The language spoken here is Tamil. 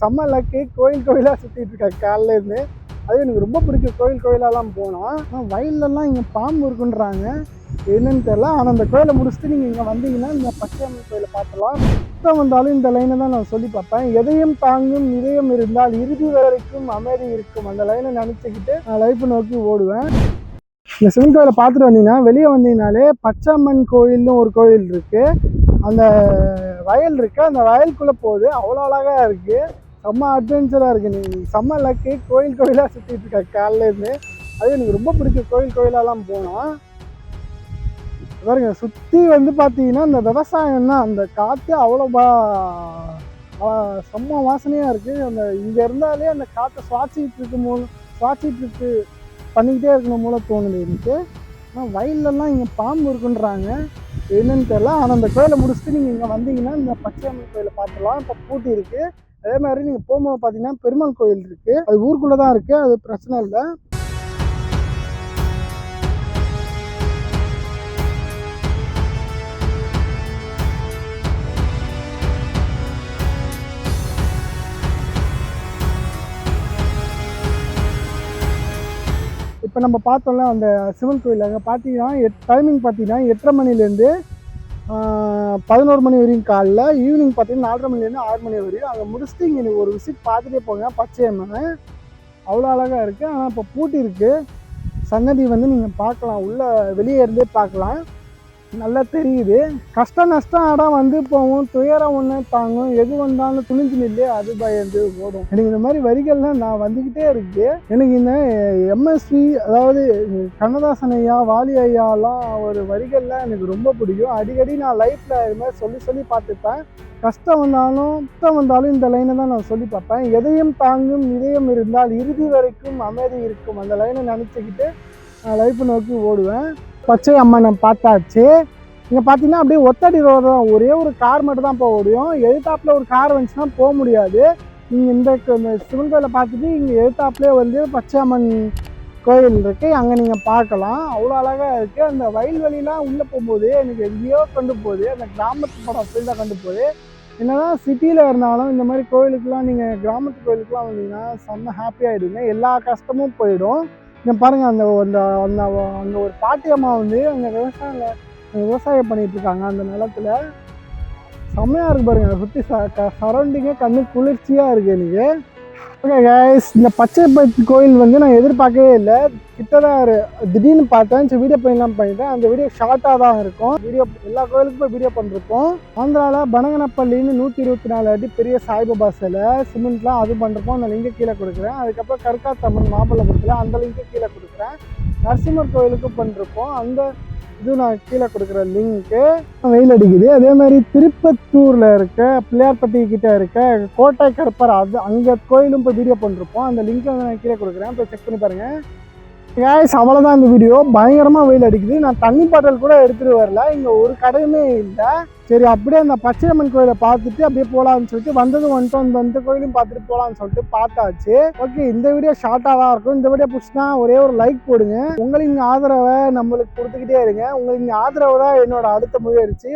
செம்ம லக்கு கோயில் கோயிலாக சுற்றிட்டு இருக்கேன் காலையிலேருந்து அது எனக்கு ரொம்ப பிடிக்கும். கோயில் கோயிலாலாம் போனோம் ஆனால் வயல்லலாம் இங்கே பாம்பு இருக்குன்றாங்க. என்னன்னு தெரியல. ஆனால் அந்த கோயிலை முடிச்சுட்டு நீங்கள் இங்கே வந்தீங்கன்னா இந்த பச்சையம்மன் கோயிலை பார்த்துலாம் சுத்தம் வந்தாலும் இந்த லைனை தான் நான் சொல்லி பார்ப்பேன். எதையும் தாங்கும் இதயம் இருந்தால் இறுதி வரைக்கும் அமைதி இருக்கும். அந்த லைனை நினச்சிக்கிட்டு நான் லைஃப்பை நோக்கி ஓடுவேன். இந்த சிவன் கோயிலை பார்த்துட்டு வந்தீங்கன்னா வெளியே வந்தீங்கனாலே பச்சையம்மன் கோயில்னு ஒரு கோயில் இருக்குது அந்த வயல் இருக்குது அந்த வயலுக்குள்ளே போகுது. அவ்வளோ அழகாக இருக்குது செம்ம அட்வென்ச்சராக இருக்குது நீ செம்ம லக்கு கோயில் கோயிலாக சுற்றிட்டு இருக்க காலையிலேருந்து அது எனக்கு ரொம்ப பிடிக்கும். கோயில் கோயிலாலாம் போனோம் பாருங்க சுற்றி வந்து பார்த்தீங்கன்னா இந்த விவசாயம் தான். அந்த காற்று அவ்வளோ பா செம்ம வாசனையாக இருக்குது அந்த இங்கே இருந்தாலே அந்த காற்றை சுவாச்சிக்கிட்டு இருக்கும் போது சுவாசிக்கிட்டு இருக்கு பண்ணிக்கிட்டே இருக்கணும் மூலம் தோணுது எனக்கு. ஆனால் வயல்லலாம் இங்கே பாம்பு இருக்குன்றாங்க. என்னன்னு தெரியல. ஆனால் அந்த கோயிலை முடிச்சுட்டு நீங்கள் இங்கே வந்தீங்கன்னா இந்த பச்சையம்மன் கோயிலை பார்த்துலாம் இப்போ பூட்டி இருக்குது அதே மாதிரி நீங்கள் போகும்போது பார்த்தீங்கன்னா பெருமாள் கோயில் இருக்குது அது ஊருக்குள்ளே தான் இருக்குது அது பிரச்சனை இல்லை. இப்போ நம்ம பார்த்தோம்ல அந்த சிவன் கோயில் அங்கே பார்த்தீங்கன்னா எட் டைமிங் பார்த்தீங்கன்னா எட்டரை மணிலேருந்து பதினோரு மணி வரையும் காலைல ஈவினிங் பார்த்தீங்கன்னா நாலரை மணிலேருந்து ஆறு மணி வரையும். அங்கே முடிச்சுட்டு இங்கே ஒரு விசிட் பார்த்துட்டே போங்க. பச்சையம்மன் அவ்வளோ அழகாக இருக்குது ஆனால் இப்போ பூட்டி இருக்குது சன்னதி வந்து நீங்கள் பார்க்கலாம். உள்ளே வெளியே இருந்தே பார்க்கலாம். நல்லா தெரியுது. கஷ்ட நஷ்டம் ஆடா வந்து போகும். துயரம் ஒன்று தாங்கும். எது வந்தாலும் துணிஞ்சு நில்லே அது பயந்து ஓடும். எனக்கு இந்த மாதிரி வரிகள்லாம் நான் வந்துக்கிட்டே இருக்கு. எனக்கு இந்த எம்எஸ்வி அதாவது கண்ணதாசன் ஐயா வாலி ஐயாலாம் ஒரு வரிகள்லாம் எனக்கு ரொம்ப பிடிக்கும். அடிக்கடி நான் லைஃப்பில் இது மாதிரி சொல்லி சொல்லி பார்த்துப்பேன். கஷ்டம் வந்தாலும் கஷ்டம் வந்தாலும் இந்த லைனை தான் நான் சொல்லி பார்ப்பேன். எதையும் தாங்கும் இதயம் இருந்தால் இறுதி வரைக்கும் அமைதி இருக்கும். அந்த லைனை நினச்சிக்கிட்டு நான் லைஃப்பை நோக்கி ஓடுவேன். பச்சை அம்மனை பார்த்தாச்சு. இங்கே பார்த்தீங்கன்னா அப்படியே ஒத்தடி ரோடு தான். ஒரே ஒரு கார் மட்டும் தான் போக முடியும். எழுத்தாப்பில் ஒரு கார் வந்துச்சுன்னா போக முடியாது. நீங்கள் இந்த சிவன் கோயிலை பார்த்துட்டு இங்கே எழுத்தாப்புலேயே வந்து பச்சை அம்மன் கோயில் இருக்குது அங்கே நீங்கள் பார்க்கலாம். அவ்வளோ அழகாக இருக்குது அந்த வயல்வெளிலாம் உள்ளே போகும்போது எனக்கு எங்கேயோ கொண்டு போகுது. அந்த கிராமத்து படம் ஃபீல் தான் கொண்டு போகுது. என்னதான் சிட்டியில் இருந்தாலும் இந்த மாதிரி கோயிலுக்குலாம் நீங்கள் கிராமத்து கோயிலுக்குலாம் வந்தீங்கன்னா செம்ம ஹாப்பியாக ஆகிடுங்க எல்லா கஷ்டமும் போயிடும். இங்கே பாருங்கள் அந்த அந்த அந்த அந்த ஒரு பாட்டி அம்மா வந்து அங்கே விவசாயம் விவசாயம் பண்ணிட்டு இருக்காங்க அந்த நிலத்துல. செம்மையாக இருக்கு பாருங்க அதை சுற்றி ச க சரௌண்டிங்கே கண்ணு குளிர்ச்சியாக இருக்குது எனக்கு. ஓகே கைஸ் இந்த பச்சைப்பட்டு கோயில் வந்து நான் எதிர்பார்க்கவே இல்லை. கிட்டதான் திடீர்னு பார்த்தேன். சரி வீடியோ பண்ணலாம் பண்ணிட்டேன். அந்த வீடியோ ஷார்ட்டாக தான் இருக்கும். வீடியோ எல்லா கோயிலுக்குமே வீடியோ பண்ணிருக்கோம் ஆந்திராவில் பனகனப்பள்ளின்னு நூற்றி இருபத்தி நாலு அடி பெரிய சாய்பாபா சிலை சிமெண்ட்லாம் அது பண்ணிருப்போம். அந்த லிங்கை கீழே கொடுக்குறேன். அதுக்கப்புறம் கற்காத்தம்மன் மாமல்லபுரத்தில் அந்த லிங்கை கீழே கொடுக்குறேன். நரசிம்மர் கோயிலுக்கு பண்ணிருப்போம். அந்த இது நான் கீழே கொடுக்குற லிங்க்கு வெயில் அடிக்குது. அதே மாதிரி திருப்பத்தூரில் இருக்க பிள்ளையார்பட்டி கிட்டே இருக்க கோட்டை கருப்பர் அது அங்கே கோயிலும் போய் வீடியோ பண்ணிருப்போம் அந்த லிங்க்கை வந்து நான் கீழே கொடுக்குறேன். போய் செக் பண்ணி பாருங்கள் கேஸ் அவ்வளோதான் இந்த வீடியோ பயங்கரமாக வெயில் அடிக்குது. நான் தண்ணி பாட்டில் கூட எடுத்துகிட்டு வரல. இங்கே ஒரு கடையுமே இல்லை. சரி அப்படியே அந்த பச்சையம்மன் கோயிலை பார்த்துட்டு அப்படியே போகலான்னு சொல்லிட்டு வந்ததும் வந்துட்டோம். வந்து கோயிலையும் கோயிலும் பார்த்துட்டு போகலான்னு சொல்லிட்டு பார்த்தாச்சு. ஓகே இந்த வீடியோ ஷார்ட்டாக தான் இருக்கும். இந்த வீடியோ பிடிச்சினா ஒரே ஒரு லைக் போடுங்க. உங்களுக்கு ஆதரவை நம்மளுக்கு கொடுத்துக்கிட்டே இருங்க. உங்களுக்கு ஆதரவு தான் என்னோட அடுத்த முயற்சி.